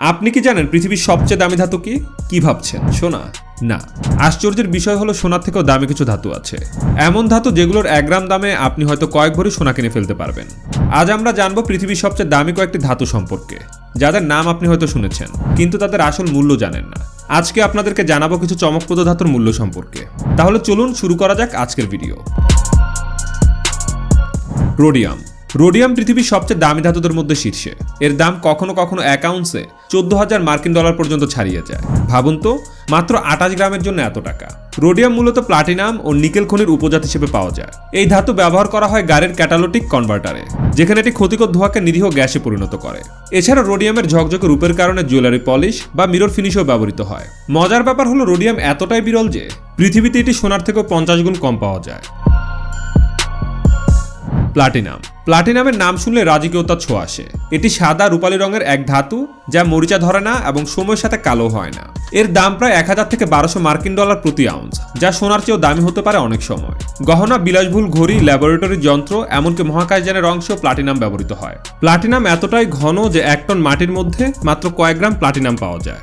আপনি কি জানেন পৃথিবীর সবচেয়ে দামি ধাতু কি? কি ভাবছেন? সোনা। না। আশ্চর্যের বিষয় হলো, সোনার থেকেও দামি কিছু ধাতু আছে। এমন ধাতু যেগুলোর এক গ্রাম দামে আপনি হয়তো কয়েক ভরি সোনা কিনে ফেলতে পারবেন। আজ আমরা জানব পৃথিবীর সবচেয়ে দামি কয়েকটি ধাতু সম্পর্কে। যাদের নাম আপনি হয়তো শুনেছেন, কিন্তু তাদের আসল মূল্য জানেন না। আজকে আপনাদেরকে জানাব কিছু চমকপ্রদ ধাতুর মূল্য সম্পর্কে। তাহলে চলুন শুরু করা যাক আজকের ভিডিও। রোডিয়াম। রোডিয়াম পৃথিবীর সবচেয়ে দামি ধাতুদের মধ্যে শীর্ষে। এর দাম কখনো কখনো এক আউন্সে চোদ্দ হাজার মার্কিন ডলার পর্যন্ত ছাড়িয়ে যায়। ভাবুন তো, মাত্র আঠাশ গ্রামের জন্য এত টাকা। রোডিয়াম মূলত প্লাটিনাম ও নিকেল খনির উপজাত হিসেবে পাওয়া যায়। এই ধাতু ব্যবহার করা হয় গাড়ির ক্যাটালোটিক কনভার্টারে, যেখানে এটি ক্ষতিকর ধোঁয়াকে নিরীহ গ্যাসে পরিণত করে। এছাড়া রোডিয়ামের ঝকঝকে রূপের কারণে জুয়েলারি পলিশ বা মিরর ফিনিশও ব্যবহৃত হয়। মজার ব্যাপার হলো রোডিয়াম এতটাই বিরল যে, পৃথিবীতে এটি সোনার থেকেও পঞ্চাশ গুণ কম পাওয়া যায়। প্লাটিনাম। প্লাটিনামের নাম শুনলে রাজকীয়তার ছোঁয়া আসে। এটি সাদা রূপালী রঙের এক ধাতু যা মরিচা ধরে না এবং সময়ের সাথে কালো হয় না। এর দাম প্রায় এক হাজার থেকে বারোশো মার্কিন ডলার প্রতি আউন্স, যা সোনার চেয়েও দামি হতে পারে অনেক সময়। গহনা, বিলাসবহুল ঘড়ি, ল্যাবরেটরি যন্ত্র, এমনকি মহাকাশযানের অংশেও প্লাটিনাম ব্যবহৃত হয়। প্লাটিনাম এতটাই ঘন যে এক টন মাটির মধ্যে মাত্র কয়েক গ্রাম প্লাটিনাম পাওয়া যায়।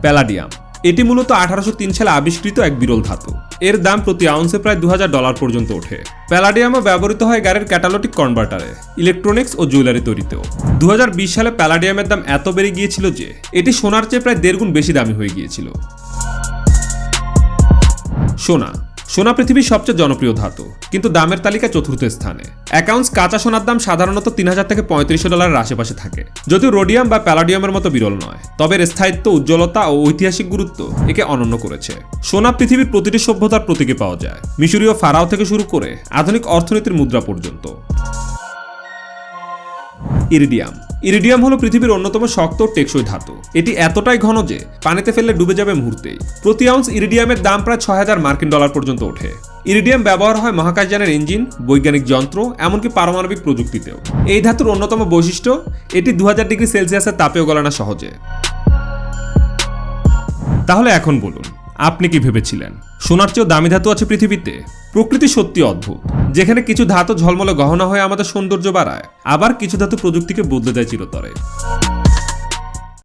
প্যালাডিয়াম। এটি মূলত আঠারোশো তিন সালে আবিষ্কৃত এক বিরল ধাতু। এর দাম প্রতি আউন্সে প্রায় দু ডলার পর্যন্ত ওঠে। প্যালাডিয়ামও ব্যবহৃত হয় গাড়ির ক্যাটালটিক কনভার্টারে, ইলেকট্রনিক্স ও জুয়েলারি তৈরিতেও। দু হাজার বিশ সালে প্যালাডিয়ামের দাম এত বেড়ে গিয়েছিল যে, এটি সোনার চেয়ে প্রায় দেড় গুণ বেশি দামি হয়ে গিয়েছিল। সোনা সোনা পৃথিবীর সবচেয়ে জনপ্রিয় ধাতু, কিন্তু দামের তালিকা চতুর্থ স্থানে। অ্যাকাউন্টস কাঁচা সোনার দাম সাধারণত তিন হাজার থেকে পঁয়ত্রিশশো ডলারের আশেপাশে থাকে। যদিও রোডিয়াম বা প্যালাডিয়ামের মতো বিরল নয়, তবে এর স্থায়িত্ব, উজ্জ্বলতা ও ঐতিহাসিক গুরুত্ব একে অনন্য করেছে। সোনা পৃথিবীর প্রতিটি সভ্যতার প্রতীকে পাওয়া যায়। মিশরীয় ফারাও থেকে শুরু করে আধুনিক অর্থনীতির মুদ্রা পর্যন্ত। ইরিডিয়াম ইরিডিয়াম হলো পৃথিবীর অন্যতম শক্ত টেকসই ধাতু। এটি এতটাই ঘন যে পানিতে ফেললে ডুবে যাবে মুহূর্তেই। প্রতি আউন্স ইরিডিয়ামের দাম প্রায় ছয় হাজার মার্কিন ডলার পর্যন্ত ওঠে। ইরিডিয়াম ব্যবহার হয় মহাকাশযানের ইঞ্জিন, বৈজ্ঞানিক যন্ত্র, এমনকি পারমাণবিক প্রযুক্তিতেও। এই ধাতুর অন্যতম বৈশিষ্ট্য, এটি দু হাজার ডিগ্রি সেলসিয়াসের তাপেও গলে না সহজে। তাহলে এখন বলুন আপনি কি ভেবেছিলেন? সোনার চেয়েও দামি ধাতু আছে পৃথিবীতে? প্রকৃতি সত্যি অদ্ভুত। যেখানে কিছু ধাতু ঝলমলে গহনা হয়ে আমাদের সৌন্দর্য বাড়ায়, আবার কিছু ধাতু প্রযুক্তিকে বদলে দেয় চিরতরে।